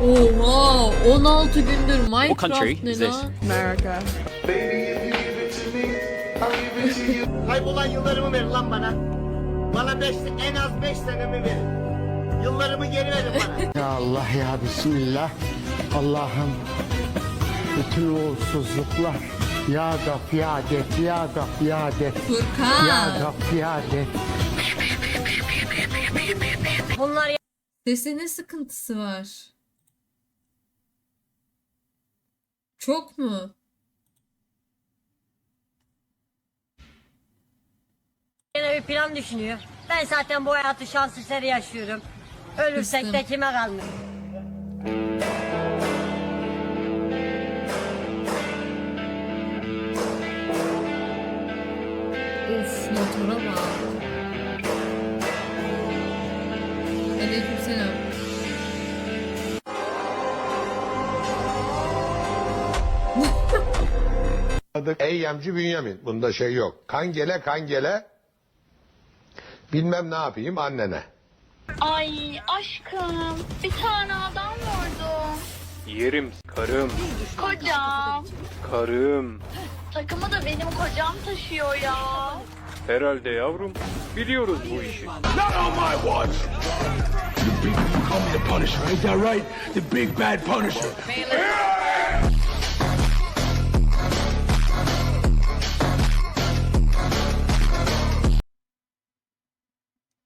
Oha 16 gündür Minecraft country ne is this? lan? America. Kaybolan yıllarımı verin lan bana. Bana beş, en az 5 senemi verin. Yıllarımı geri verin bana. Ya Allah ya Bismillah. Allah'ım bütün uğursuzluklar ya fiyadet ya da fiyadet ya Furkan. da fiyadet. Sesi ne sıkıntısı var? Çok mu? Yine bir plan düşünüyor. Ben zaten bu hayatı şans eseri yaşıyorum. Ölürsek de Kızım. kime kalmış? Of motora bak. Aleykümselam. Eyyemci Bünyamin. Bunda şey yok. Kan gele kan gele. Bilmem ne yapayım annene. Ay aşkım bir tane adam vurdu. Yerim karım, Kocam. karım. Takımı da benim kocam taşıyor ya. Herhalde yavrum. Biliyoruz bu işi.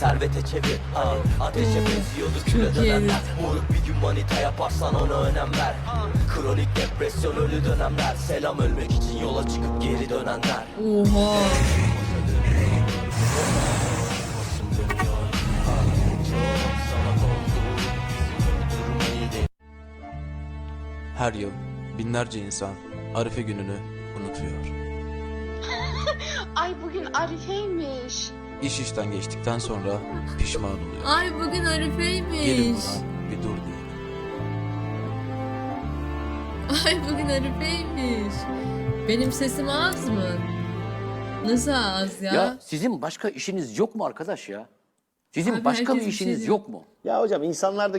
servete çevir ateşe benziyordu küre Çok iyi. dönemler Moruk bir gün manita yaparsan ona önem ver Kronik depresyon ölü dönemler Selam ölmek için yola çıkıp geri dönenler Oha. Her yıl binlerce insan Arife gününü unutuyor. Ay bugün Arife'ymiş. İş işten geçtikten sonra pişman oluyor. Ay bugün Gelin Arife'ymiş. buna bir dur diyelim. Ay bugün Arife'ymiş. Benim sesim az mı? Nasıl az ya? Ya sizin başka işiniz yok mu arkadaş ya? Sizin Abi başka bir herkes bir şey işiniz diyor. yok mu? Ya hocam insanlar da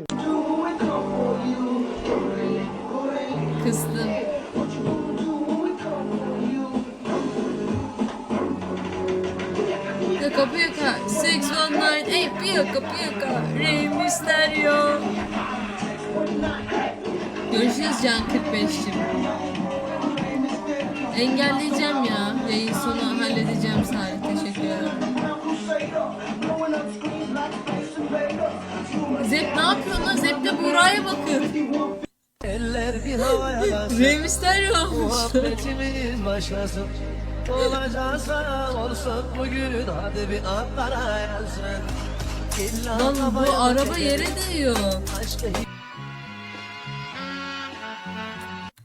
619 Ey Piyaka Piyaka Rey Mysterio Görüşürüz Can 45'cim Engelleyeceğim ya Yayın sonu halledeceğim Salih teşekkür ederim Zep ne yapıyorsun lan? Zep de Buğra'ya bakıyor. Eller bir havaya Rey Mysterio olmuş. Muhabbetimiz başlasın. Olacaksa olsun bugün Hadi bir atlara yazsın İlla Lan bu araba yere değiyor.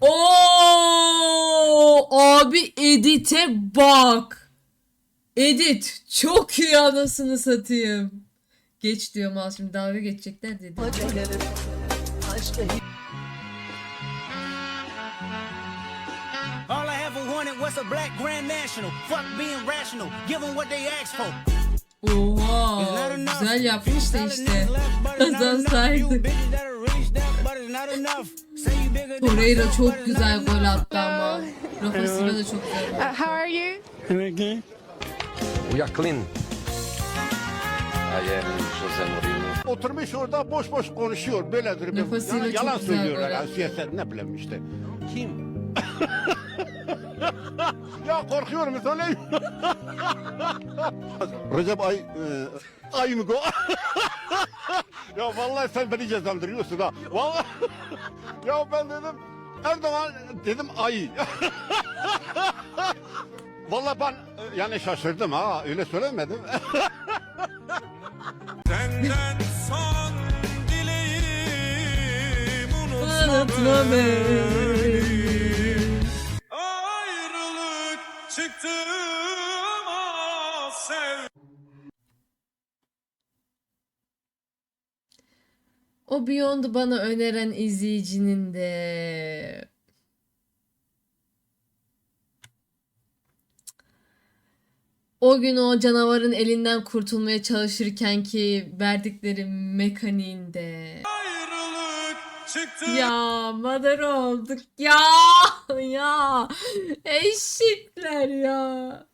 Oo abi edite bak. Edit çok iyi anasını satayım. Geç diyorum al şimdi dalga geçecekler dedi. Was a black grand national. Fuck being rational. Give them what they asked for. Oha güzel yapmış da işte. Kazansaydık. Torreira çok güzel gol attı ama. Rafa Silva da çok güzel. how are you? We are clean. Oturmuş orada boş boş konuşuyor. Böyledir. Nefesiyle Yani çok yalan söylüyor herhalde. Siyaset ne bileyim işte. Kim? ya korkuyorum söyleyeyim. Recep Ay... E, ay mı go? ya vallahi sen beni cezalandırıyorsun ha. Vallahi. ya ben dedim Erdoğan dedim ay. vallahi ben e, yani şaşırdım ha. Öyle söylemedim. Unutma beni. O Beyond'u bana öneren izleyicinin de. O gün o canavarın elinden kurtulmaya çalışırken ki verdikleri mekaniğinde. Ya madar olduk. Ya ya. Eşitler ya.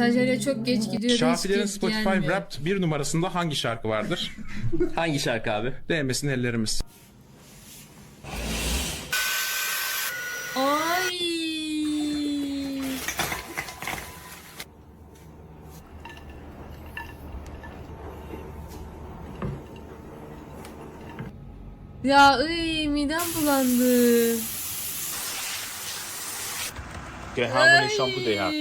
Mesajlara çok geç gidiyor. Şafilerin hiç Spotify gelmiyor. Wrapped bir numarasında hangi şarkı vardır? Hangi şarkı abi? Değmesin ellerimiz. Ay. Ya ıy midem bulandı. Gehamını şampu de ya.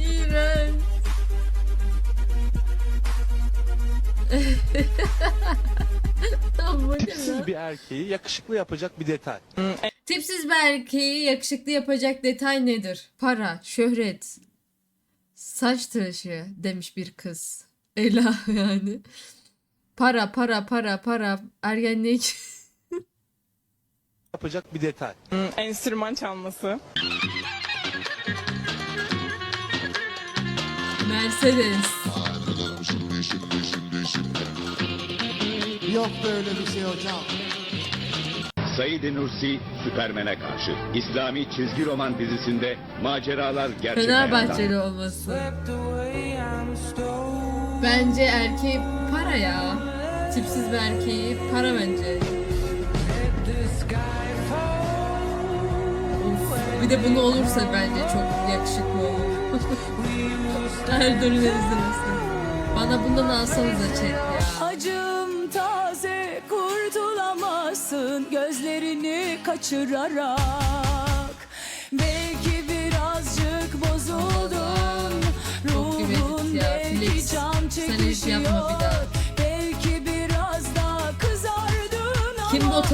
İğrenç. Bu ne lan? bir erkeği yakışıklı yapacak bir detay. Tipsiz bir erkeği yakışıklı yapacak detay nedir? Para, şöhret, saç tıraşı demiş bir kız. Ela yani. Para, para, para, para, ergenlik. Yapacak bir detay. Enstrüman çalması. Mercedes. Yok böyle bir şey hocam. Said Nursi, Süpermen'e karşı İslami çizgi roman dizisinde maceralar gerçek Fenerbahçeli olması. Bence erkeği para ya. Tipsiz bir erkeği para bence. Bir de bunu olursa bence çok yakışıklı olur. Erdoğan'ın izlemesin. Bana bundan alsanıza chat ya. Acım taze kurtulamazsın gözlerini kaçırarak. Belki birazcık bozuldun. Ruhun belki can Sen edit çekişiyor. yapma bir daha.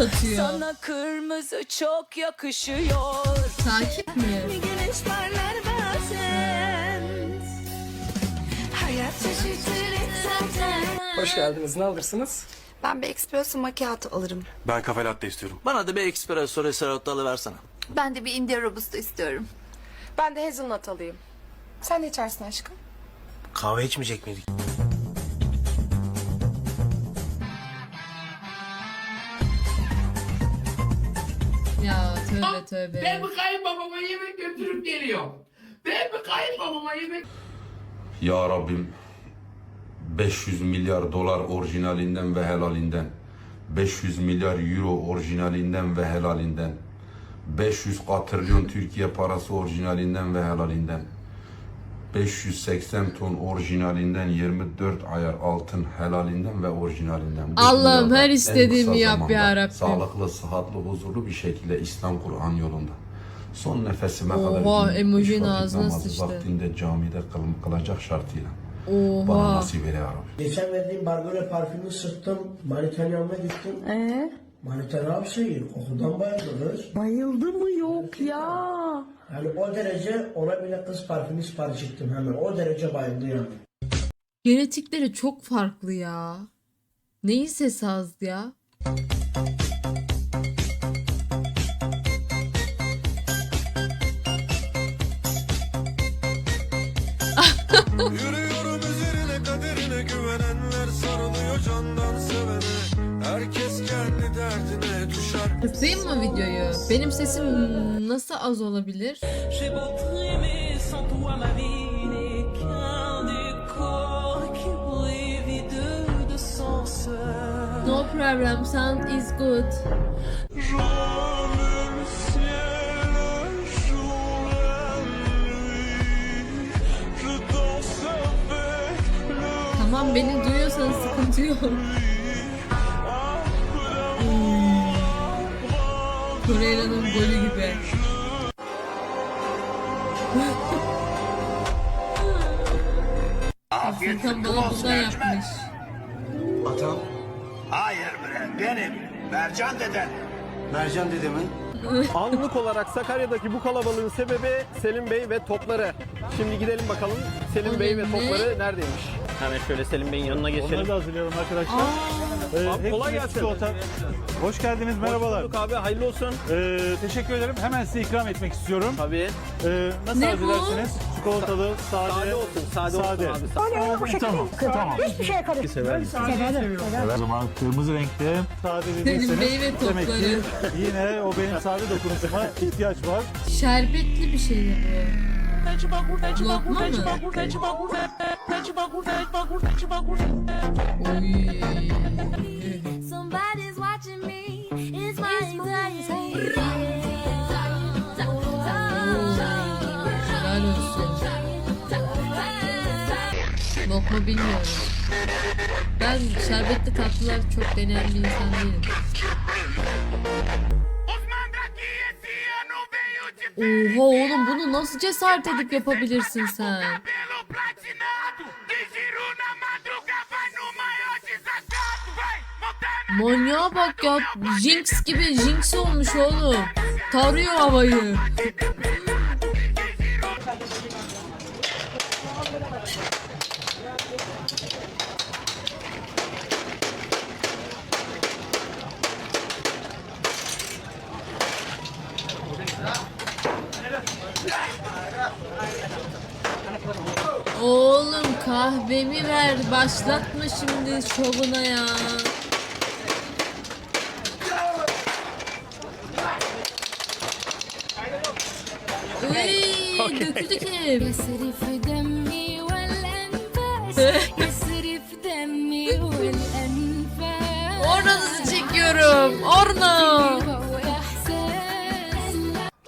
Ama Kim bot atıyor? Sana kırmızı çok yakışıyor. Takip mi? Güneş parlar bazen. Hayat şaşırtır zaten. Hoş geldiniz. Ne alırsınız? Ben bir espresso macchiato alırım. Ben kafe latte istiyorum. Bana da bir espresso risotto alıversene. Ben de bir India robusta istiyorum. Ben de hazelnut alayım. Sen de içersin aşkım. Kahve içmeyecek miydik? Ya tövbe tövbe. kayınbabama yemek götürüp geliyorum. Ben mi kayınbabama yemek... Ya Rabbim 500 milyar dolar orijinalinden ve helalinden 500 milyar euro orijinalinden ve helalinden 500 katrilyon Türkiye parası orijinalinden ve helalinden 580 ton orijinalinden 24 ayar altın helalinden ve orijinalinden. Allah'ım her istediğimi yap ya Rabbim. Sağlıklı, sıhhatli, huzurlu bir şekilde İslam Kur'an yolunda. Son nefesime Oha, kadar beş vakit ağzına sıçtı. vaktinde camide kıl- kılacak şartıyla. Bana Oha. nasip eyle ya Rabbi. Geçen verdiğim Barbara parfümü sıktım. Manitanın yanına gittim. Ee? Manita ne yapsın? Kokudan bayıldı. Bayıldı mı yok ya. Yani o derece ona bile kız parfümü sipariş ettim hemen. O derece bayıldı yani. Genetikleri çok farklı ya. Neyin sesi az ya? Benim sesim nasıl az olabilir? No problem, sound is good. Tamam beni duyuyorsanız sıkıntı yok. Torreira'nın golü gibi. Furkan bana bundan yapmış. Atam? Hayır bre, benim. Mercan deden. Mercan dedemin. Anlık olarak Sakarya'daki bu kalabalığın sebebi Selim Bey ve topları. Şimdi gidelim bakalım Selim Bey ve topları neredeymiş? Hemen şöyle Selim Bey'in yanına geçelim. Onları da hazırlıyorum arkadaşlar. Abi kolay gelsin. Hoş geldiniz, merhabalar. abi hayırlı olsun. Ee, teşekkür ederim. Hemen size ikram etmek istiyorum. Tabii. Ee, nasıl Ne arzu bu? edersiniz? Çikolatalı, sade. Sade olsun, sade, olsun abi. Tamam, tamam. tamam. Hiçbir şey karışmıyor. Severim. Severim. O zaman kırmızı renkte sade dediyseniz Bey ve demek ki topları. yine o benim sade dokunuşuma ihtiyaç var. Şerbetli bir şey bu. Lokma mı? Oy. Lokma bilmiyorum. Ben şerbetli tatlılar çok deneyen bir insan değilim. Oha oğlum bunu nasıl cesaret edip yapabilirsin sen? Manyağa bak ya. Jinx gibi Jinx olmuş oğlum. Tarıyor havayı. Oğlum kahvemi ver. Başlatma şimdi şovuna ya. Uy, Elif. Ornanızı çekiyorum. Orna.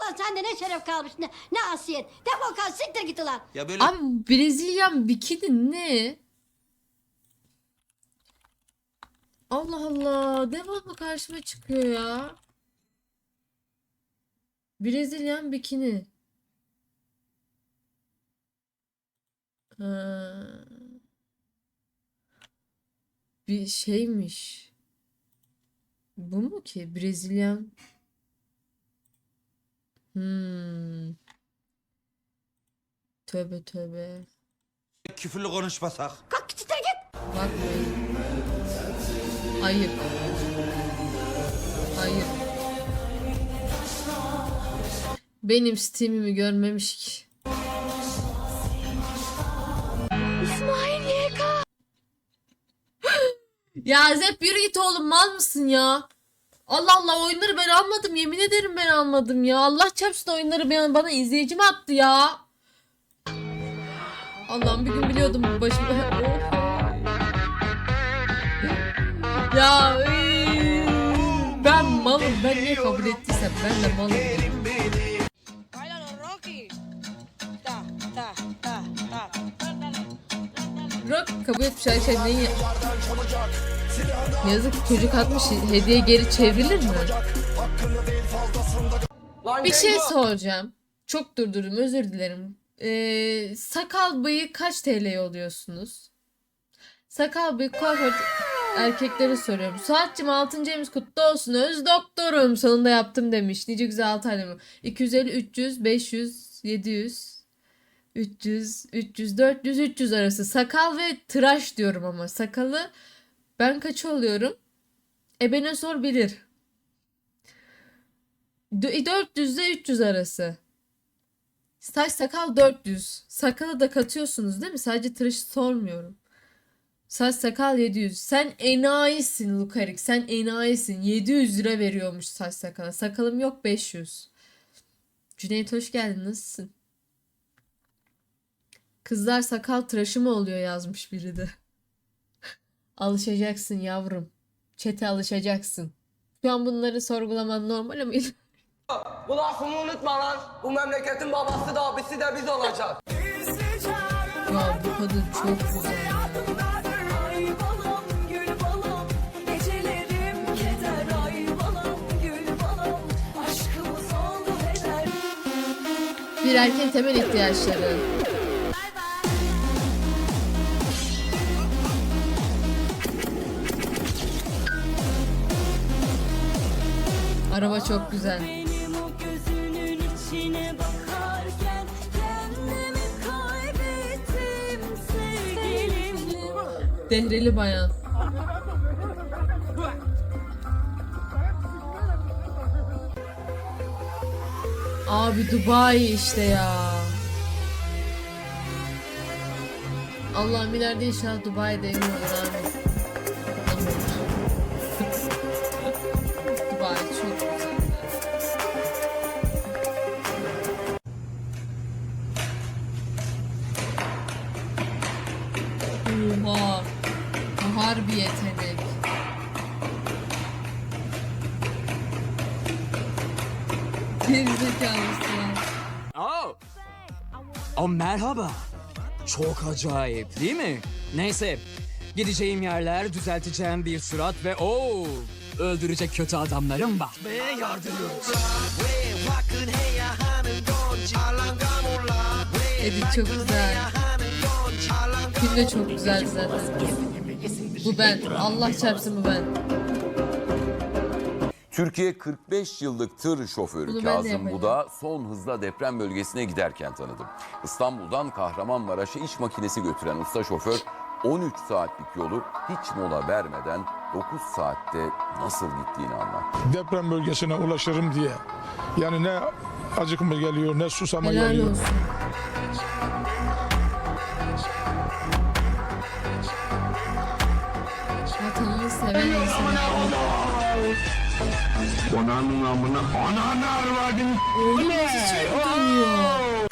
Lan sende ne şeref kalmış ne, ne asiyet. Defol kal siktir git ulan. Ya böyle Abi Brezilyan bikini ne? Allah Allah. Devamlı karşıma çıkıyor ya. Brezilyan bikini. Ha. Bir şeymiş. Bu mu ki? Brezilyan. Hmm. Tövbe tövbe. Küfürlü konuşmasak. Kalk siktir git. Bakmayın. Ayıp. Ayıp. Benim Steam'imi görmemiş ki. Ya Zep yürü git oğlum mal mısın ya? Allah Allah oyunları ben almadım yemin ederim ben almadım ya. Allah çarpsın oyunları ben, bana izleyici mi attı ya? Allah'ım bir gün biliyordum bu başıma. ya ben malım ben ne kabul ettiysem ben de malım. Rock kabul etmiş Ayşe neyi? Yazık ki çocuk atmış hediye geri çevrilir mi? Bir şey soracağım. Çok durdurdum özür dilerim. Ee, sakal bıyık kaç TL oluyorsunuz? Sakal bıyık kuaför erkeklere soruyorum. Saatçim 6. ayımız kutlu olsun. Öz doktorum sonunda yaptım demiş. Nice güzel 6 ayda 250, 300, 500, 700, 300, 300, 400, 300 arası. Sakal ve tıraş diyorum ama. Sakalı ben kaç oluyorum? Ebene sor bilir. Dö- 400 ile 300 arası. Saç sakal 400. Sakalı da katıyorsunuz değil mi? Sadece tıraşı sormuyorum. Saç sakal 700. Sen enayisin Lukarik. Sen enayisin. 700 lira veriyormuş saç sakala. Sakalım yok 500. Cüneyt hoş geldin. Nasılsın? Kızlar sakal tıraşı mı oluyor yazmış biri de. Alışacaksın yavrum. Çete alışacaksın. Şu an bunları sorgulaman normal ama Bu lafımı unutma lan. Bu memleketin babası da abisi de biz olacak. ya bu kadın çok güzel. ya. Bir erkeğin temel ihtiyaçları. Araba çok güzel. Dehreli bayan. Abi Dubai işte ya. Allah'ım ileride inşallah Dubai'de emin olur oh merhaba. Çok acayip değil mi? Neyse. Gideceğim yerler, düzelteceğim bir surat ve o öldürecek kötü adamlarım var. Ve yardırıyoruz. Edit çok güzel. Film de çok güzel zaten. Bu ben. Allah çarpsın bu ben. Türkiye 45 yıllık tır şoförü Bunu Kazım. Buda son hızla deprem bölgesine giderken tanıdım. İstanbul'dan Kahramanmaraş'a iş makinesi götüren usta şoför 13 saatlik yolu hiç mola vermeden 9 saatte nasıl gittiğini anlattı. deprem bölgesine ulaşırım diye. Yani ne acıkma geliyor ne susama Helal geliyor. olsun. Vatanını seven insan abi. Onanın amına ananı arvadın. Oğlum nasıl çabuk dönüyor?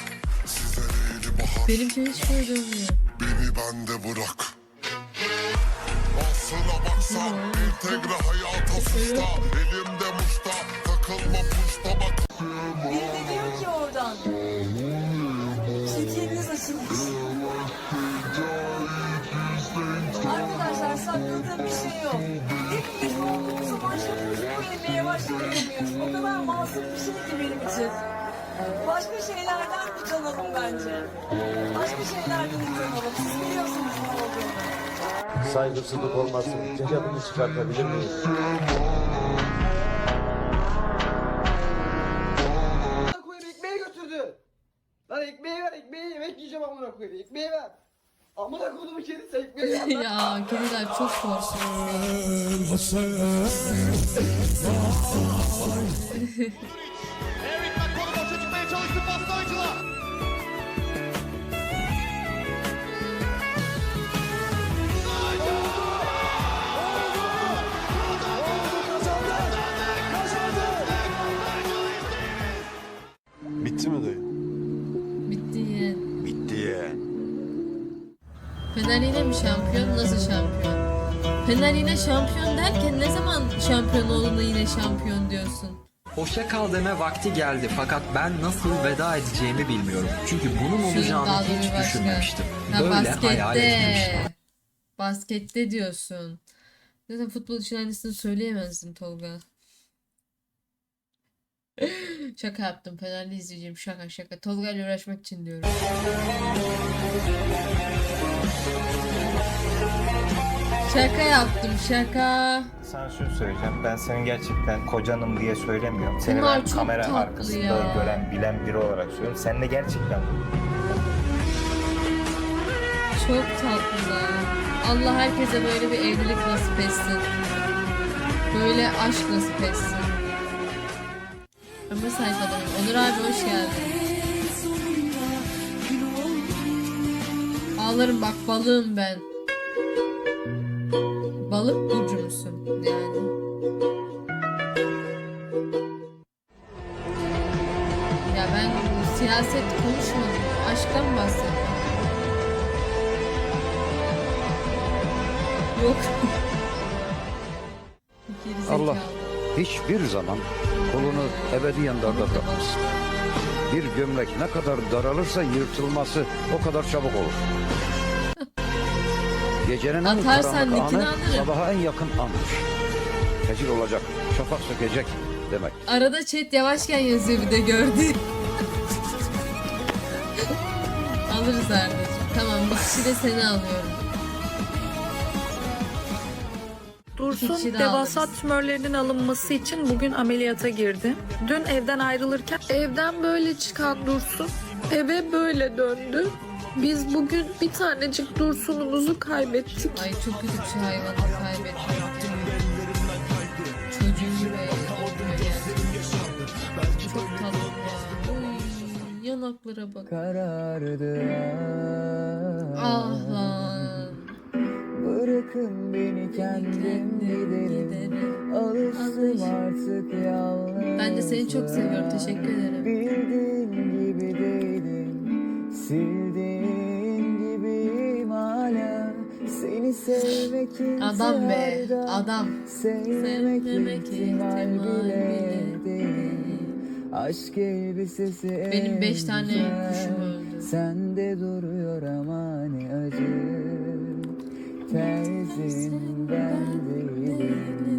Benim için hiç böyle dönmüyor. Beni bende bırak. Aslına baksan entegre hayata susta. Elimde muşta takılma puşta sakladığım bir şey yok. Hepimiz olduğumuz zaman şakasını vermeye başlayamıyoruz. O kadar masum bir şey ki benim için. Başka şeylerden utanalım bence. Başka şeylerden utanalım. Siz biliyorsunuz ne olduğunu. Saygısızlık olmasın. Ceketini çıkartabilir miyiz? koyayım ekmeği götürdü. Lan ekmeği ver ekmeği yemek yiyeceğim amına koyayım ekmeği ver. Amına koyduğum kedisi ekmeği ver. ya kediler çok korksun. Fener yine mi şampiyon? Nasıl şampiyon? Fener yine şampiyon derken ne zaman şampiyon olduğunda yine şampiyon diyorsun? Hoşça kal deme vakti geldi fakat ben nasıl veda edeceğimi bilmiyorum. Çünkü bunun olacağını hiç başka. düşünmemiştim. Ha, Böyle hayal etmemiştim. baskette. Baskette diyorsun. Zaten futbol için aynısını söyleyemezdim Tolga. Şaka yaptım. Fenerli izleyeceğim. Şaka şaka. Tolga ile uğraşmak için diyorum. Şaka yaptım şaka. Sana şunu söyleyeceğim. Ben senin gerçekten kocanım diye söylemiyorum. Seni Bunlar ben çok kamera tatlı arkasında ya. gören, bilen biri olarak söylüyorum. Sen de gerçekten Çok tatlılar. Allah herkese böyle bir evlilik nasip etsin. Böyle aşk nasip etsin. Ömür sayfalarım. Onur abi hoş geldin. Ağlarım bak balığım ben. Balık burcu musun? Yani. Ya ben siyaset konuşmadım. Aşktan bahsettim. Yok. Allah hiçbir zaman kolunu ebediyen darda bırakmaz. Bir gömlek ne kadar daralırsa yırtılması o kadar çabuk olur. Gecenin en Atarsan karanlık anı alırım. sabaha en yakın andır. Fecir olacak, şafak sökecek demek. Arada chat yavaşken yazıyor bir de gördü. Alırız Arda'cığım. Tamam bir kişi de seni alıyorum. Dursun devasa tümörlerinin alınması için bugün ameliyata girdi. Dün evden ayrılırken evden böyle çıkan Dursun eve böyle döndü. Biz bugün bir tanecik Dursun'umuzu kaybettik. Ay çok kötü bir şey hayvanı kaybetmek. Çocuğu ve. Çok tatlı yanaklara bak. Ah lan. Bırakın beni kendim giderim Alıştım artık yalnız Ben de seni çok seviyorum. Teşekkür ederim. Bildiğin gibi değilim Sildiğin gibiyim hala Seni sevmek Adam be, adam. Sevmek, Sevmemek ihtimal bile değil Aşk elbisesi Benim beş tane kuşum öldü. Sende duruyor ama ne acı Terzin ben değilim